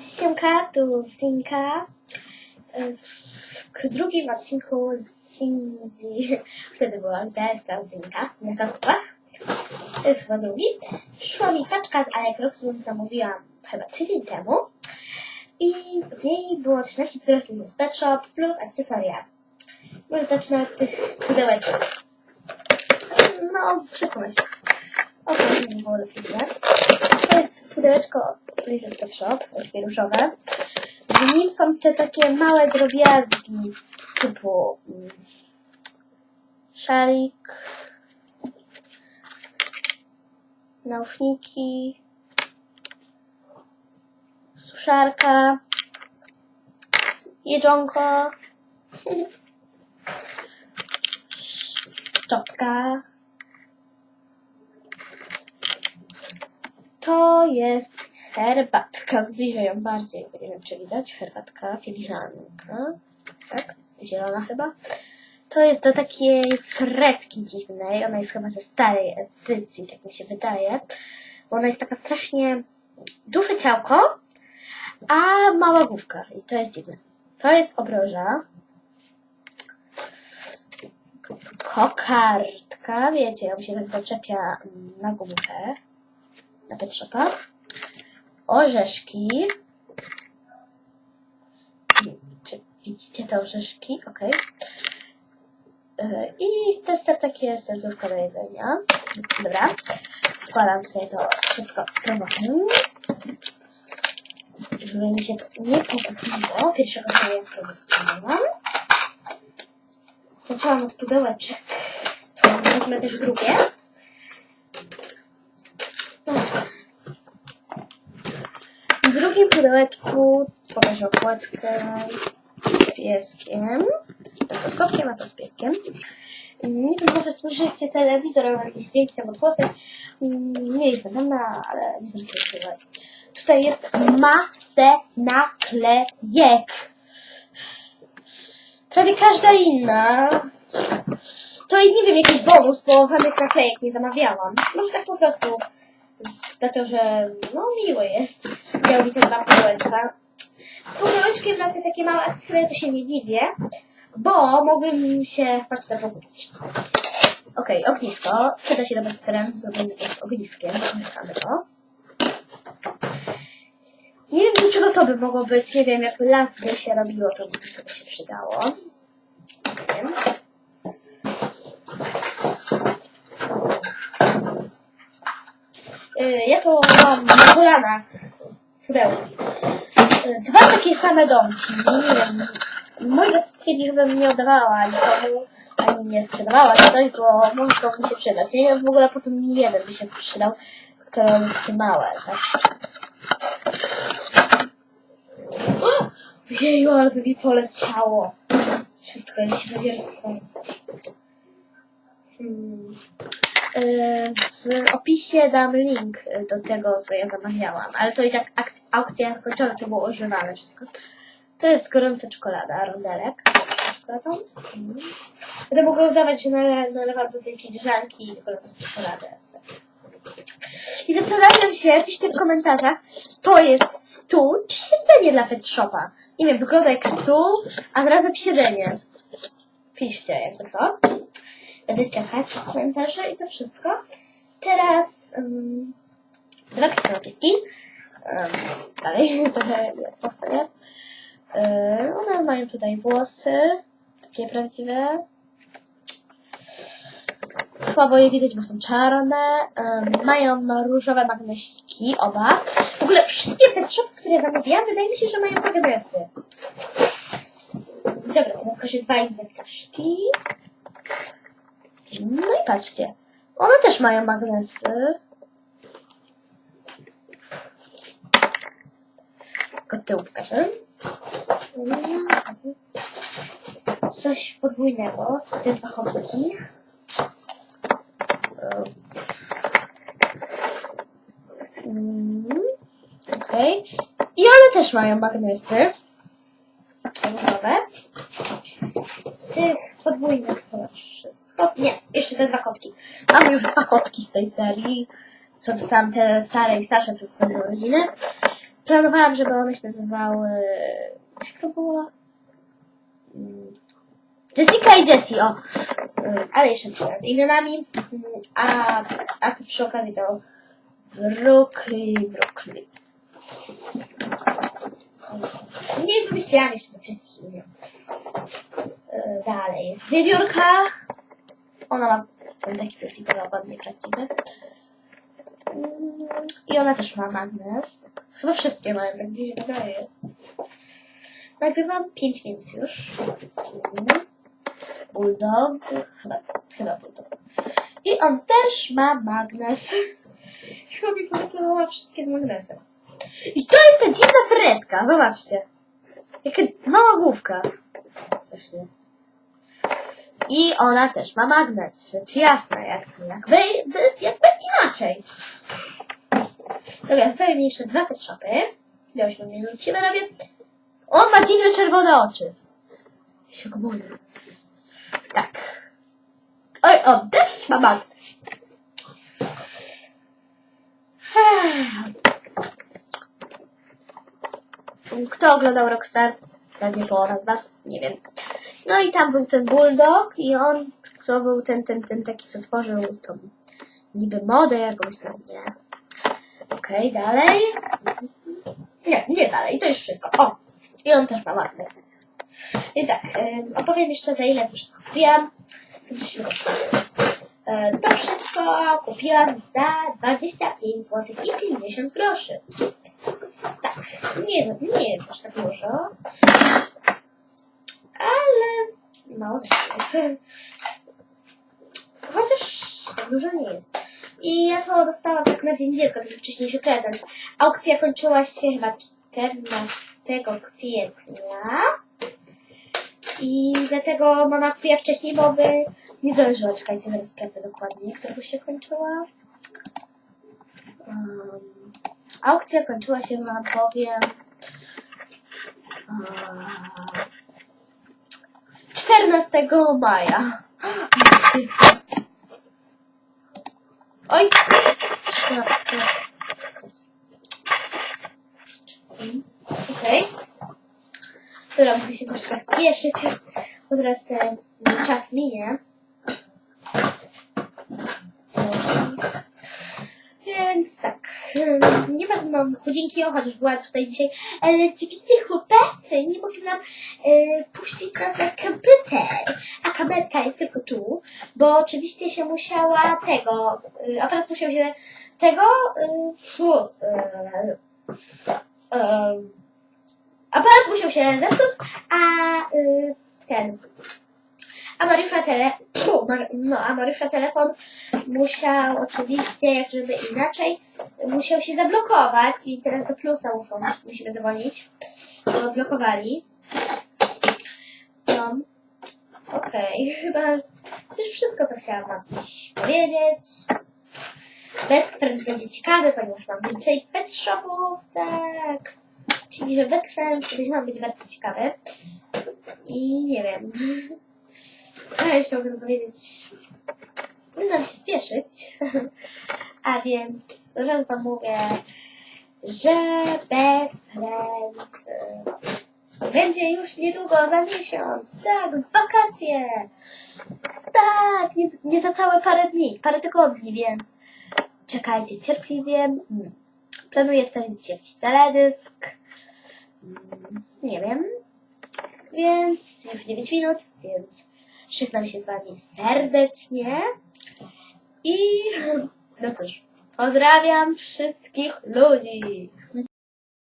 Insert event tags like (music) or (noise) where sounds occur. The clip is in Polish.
Siemka, tu Zinka. W drugim odcinku Zinzi, (laughs) wtedy była gwiazda Zinka na zakupach. To jest chyba drugi. Przyszła mi paczka z Allegro, którą zamówiłam chyba tydzień temu. I w niej było 13 papierosów z Pet Shop plus akcesoria. Może zacznę od tych pudełeczek. No, przesunę się. Okej, nie było lepiej. Pudełeczko Blizzard Pet Shop, takie różowe. W nim są te takie małe drobiazgi typu mm, szalik, nauszniki, suszarka, jedzonko, (laughs) szczotka. To jest herbatka. Zbliżę ją bardziej, bo nie wiem czy widać. Herbatka, filiżanka. Tak, zielona chyba. To jest do takiej fretki dziwnej. Ona jest chyba ze starej edycji, tak mi się wydaje. Bo ona jest taka strasznie duże ciałko, a mała główka. I to jest dziwne. To jest obroża. Kokardka, wiecie, ją się tak doczepia na gumkę. Na pet shopa. Orzeszki. Czy widzicie te orzeszki? Ok. I tester takie serduszko do jedzenia. Dobra. Wkładam tutaj to wszystko z powrotem. Żeby mi się to nie pogubiło. Pierwszego jak to dostałam. Zaczęłam od pudełeczek. To wezmę też drugie. W drugim pudełeczku pokażę okładkę z pieskiem. To z kotkiem, a to z pieskiem. Nie wiem, może słyszycie telewizor jakieś dźwięki tam odgłosy. Nie jestem pewna, ale nie zwróćcie uwagi. Tutaj jest masę naklejek. Prawie każda inna. To i nie wiem, jakiś bonus, bo żadnych naklejek nie zamawiałam. Może tak po prostu za to, że no miło jest. Miał mi te dwa pudełeczka. Z pudełeczkiem na te takie małe akcesoria to się nie dziwię, bo mogłem się paczce pogubić. Okej, ognisko. Przyda się nawet teren, zrobimy coś z ogniskiem. Mieszamy to. Nie wiem, do czego to by mogło być. Nie wiem, jak las by się robiło, to by, to by się przydało. Nie wiem. Ja to mam na kolanach pudełko. Y, Dwa takie same domki. Nie wiem. Mój brat stwierdzi, żebym nie oddawała nikomu, ani nie sprzedawała coś, bo może mi się przydać. Nie wiem w ogóle po co mi jeden by się przydał, skoro on jest takie małe, tak? (gasps) Jeju, ale by mi poleciało. Wszystko mi się. Hmm. Yy, W opisie dam link y, do tego, co ja zamawiałam, ale to i tak ak- aukcja kończona, to było używane wszystko. To jest gorąca czekolada, rondelek z czekoladą. Mm. Będę mogła udawać, że nale- nalewam do tej filiżanki gorącą czekoladę. I zastanawiam się, piszcie w komentarzach, to jest stół czy siedzenie dla pet shopa? Nie wiem, wygląda jak stół, a zarazem siedzenie. Piszcie, jakby co. Będę czekać w komentarze i to wszystko. Teraz um, dwa napiski. Um, dalej, (laughs) trochę je postawię. Um, one mają tutaj włosy, takie prawdziwe. Słabo je widać, bo są czarne. Um, mają różowe magnesiki, oba. W ogóle wszystkie te shopy, które zamówiłam, wydaje mi się, że mają magnesy. Dobra, to pokażę dwa inne ptaszki. No i patrzcie. One też mają magnesy. Tylko tył pokażę. Coś podwójnego. Te dwa. Mm, Okej. I one też mają magnesy. Z tych podwójnych to wszystko. Nie, jeszcze te dwa kotki. Mam już dwa kotki z tej serii. Co dostałam te Sarę i Saszę, co dostały rodziny. planowałam, żeby one się nazywały... Jak to było? Mm, Jessica i Jessie, o. Mm, Ale jeszcze przed imionami. A, a to przy okazji to Brooklyn, Brooklyn. Nie wymyśliłam jeszcze tych wszystkich imion. E, Dalej. Wiewiórka. Ona ma ten taki ogon nieprawdziwy. Mm, I ona też ma magnes. Chyba wszystkie mają, tak mi się wydaje. Nagrywam 5 minut już. Bulldog. Chyba, chyba bulldog. I on też ma magnes. (laughs) Chyba mi polecała wszystkie magnesy. I to jest ta dziwna fredka, zobaczcie. Jaka mała główka. Coś nie. I ona też ma magnes, rzecz jasna, jak, jakby, by, jakby inaczej. Dobra, zostawię mi jeszcze dwa pet shopy. Do 8 minut się wyrobię. On ma dziwne czerwone oczy. Ja się go. Tak. Oj, on też ma magnes. Kto oglądał Rockstar? Pewnie połowa z Was, nie wiem. No i tam był ten Bulldog i on, to był ten, ten, ten taki, co tworzył tą niby modę jakąś tam, nie. Okej, dalej. Nie, nie dalej, to już wszystko. O! I on też ma magnes. I tak, em, opowiem jeszcze za ile to wszystko kupiłam. To wszystko kupiłam za 25 zł i 50 groszy. Nie, nie jest aż tak dużo. Ale mało też jest. Chociaż tak dużo nie jest. I ja to dostałam tak na Dzień Dziecka, taki wcześniejszy prezent. Aukcja kończyła się chyba 14 kwietnia. I dlatego mama kupiła wcześniej, bo by nie zdążyła. Czekajcie, zaraz sprawdzę dokładnie, którego się kończyła. Um, aukcja kończyła się, wam powiem, um, 14 maja. Oj! Okej. Dobra, muszę się troszkę spieszyć, bo teraz ten czas minie. Więc tak, hmm, nie wezmę chudzinki, o, chociaż była tutaj dzisiaj, ale rzeczywiście chłopacy nie mogli nam e, puścić nas na komputer, a kamerka jest tylko tu, bo oczywiście się musiała tego, e, aparat musiał się tego, e, fu, e, e, aparat musiał się zepsuć, a y, ten, a Mariusza tele, no, telefon musiał oczywiście, jak żeby inaczej, musiał się zablokować i teraz do plusa muszą, musimy dzwonić, bo odblokowali. No, okej, (laughs) chyba już wszystko, co chciałam wam powiedzieć. Friend będzie ciekawy, ponieważ mam więcej pet shopów, tak. Czyli, że Best Friend podejrzewam być bardzo ciekawy. I nie wiem. (laughs) Jeszcze mogę powiedzieć? Będę się spieszyć. (laughs) A więc zaraz wam mówię, że Best Friend e, będzie już niedługo, za miesiąc. Tak, wakacje. Tak, nie, nie za całe parę dni, parę tygodni, więc czekajcie cierpliwie. Planuję wstawić jakiś teledysk. Mm, Nie wiem. Więc już 9 minut, więc żegnam się z Wami serdecznie. I no cóż, pozdrawiam wszystkich ludzi.